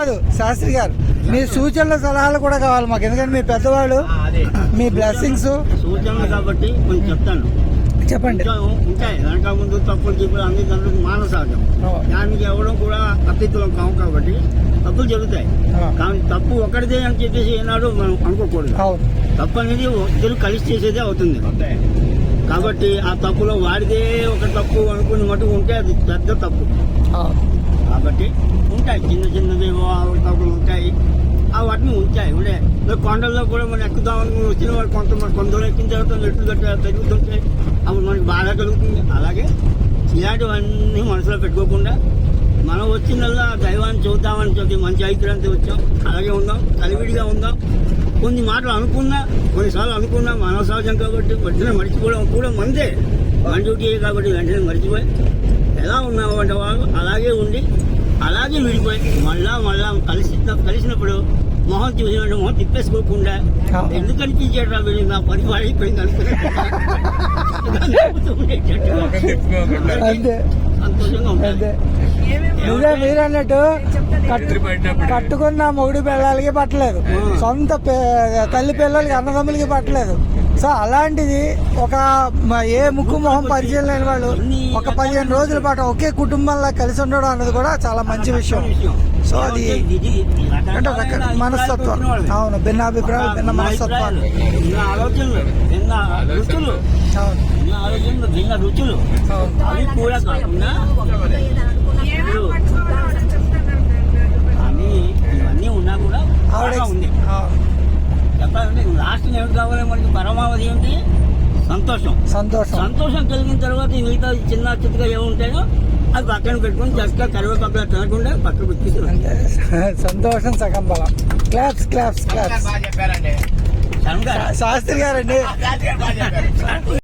కాదు శాస్త్రి గారు మీ సూచనలు సలహాలు కూడా కావాలి మాకు. ఎందుకంటే మీ పెద్దవాళ్ళు అదే. మీ బ్లెస్సింగ్స్ సూచనలు కాబట్టి కొంచెం చెప్తాను. చెప్పండి. ఇంకా ఉంటాయి. వెనక ముందు తప్పులు ఇప్పుడు అన్ని దాంట్లో మానవ సహజం దానికి ఎవడం కూడా అతిథులం కావు కాబట్టి తప్పులు జరుగుతాయి. కానీ తప్పు ఒకటిదే అని చెప్పేసి ఏనాడు మనం అనుకోకూడదు. తప్పు అనేది ఇద్దరు కలిసి చేసేదే అవుతుంది. కాబట్టి ఆ తప్పులో వాడిదే ఒక తప్పు అనుకుని మటుకు ఉంటే అది పెద్ద తప్పు. కాబట్టి ఉంటాయి చిన్న చిన్నది తప్పులు ఉంటాయి ఆ వాటిని ఉంచాయి. ఉండే. కొండల్లో కూడా మనం ఎక్కుదామని వచ్చిన వాళ్ళు కొంతమంది కొందరు ఎక్కిన తర్వాత నెట్లు గట్ట పెరుగుతుంటాయి అప్పుడు మనకి బాధ కలుగుతుంది. అలాగే ఇలాంటివన్నీ మనసులో పెట్టుకోకుండా మనం వచ్చినల్లా దైవాన్ని చూద్దామని చెప్పి మంచి ఐక్యంతో వచ్చాం. అలాగే ఉందాం కలివిడిగా ఉందాం కొన్ని మాటలు అనుకున్నా కొన్నిసార్లు అనుకున్నా మానవ సహజం కాబట్టి వెంటనే మర్చిపోవడం కూడా మందే. మన డ్యూటీ కాబట్టి వెంటనే మర్చిపోయి ఎలా ఉన్నావు అంటే అలాగే విడిపోయి మళ్ళా మళ్ళా కలిసి కలిసినప్పుడు మొహం చూసినట్టు మొహం తిప్పేసుకోకుండా. ఎందుకు కనిపించాడు రా వీడు నా పని వాడిపోయింది అనుకున్నాడు అంతే. సంతోషంగా ఉంటుంది కట్టుకున్న మొగుడు పిల్లలకి పట్టలేదు. సొంత పే- తల్లి పిల్లలకి అన్నదమ్ములకి పట్టలేదు. సో అలాంటిది ఒక ఏ ముక్కు మొహం పరిచయం లేని వాళ్ళు ఒక పదిహేను రోజుల పాటు ఒకే కుటుంబంలో కలిసి ఉండడం అన్నది కూడా చాలా మంచి విషయం. సో అది అంటే రక మనస్తత్వం అవును భిన్న మనస్తత్వాలు. భిన్న ఆలోచనలు భిన్న రుచులు. అవును. భిన్న ఆలోచనలు భిన్న రుచులు. అవును. అవి కూడా కాకుండా ఏమిటి కావాలి? మనకి పరమావధి ఏంటి సంతోషం. సంతోషం. సంతోషం కలిగిన తర్వాత ఈ మిగతా చిన్న చిన్నగా ఏముంటాయో అది పక్కన పెట్టుకొని చక్కగా కరివేపాకులా తినకుండా పక్కన పెట్టి సంతోషం సగం బలం. Claps claps claps. శాస్త్రి గారండి.